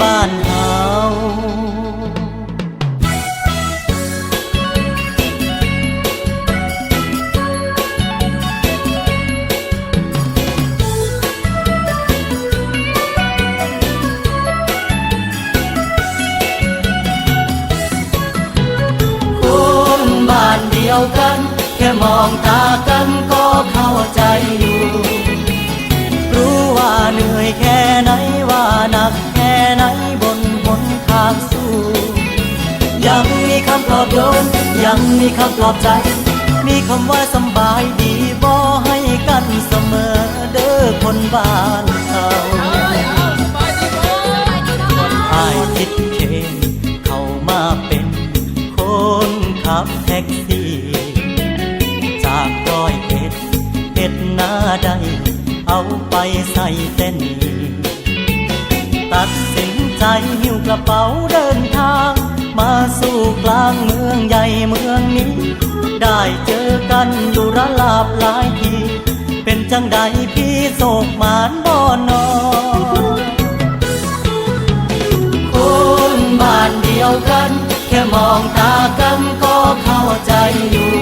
บ้านเฮาคนบ้านเดียวกัน แค่มองตากันก็เข้าใจ ยังมีคำปลอบใจ มีคำว่าสบายดีบ่ให้กันเสมอเด้อคนบ้านเขาอายคิดเคนเข้ามาเป็นคนขับแท็กซี่ จากร้อยเอ็ดเอ็ดหน้าใด เอาไปใส่เส้น ตัดสินใจหิ้วกระเป๋าเดินทางมาสู่ ใหญ่เมืองนี้ ได้เจอกันอยู่ระลาบหลายที เป็นจังใดพี่โศกมานบ่อนอนคนบ้านเดียวกัน แค่มองตากันก็เข้าใจอยู่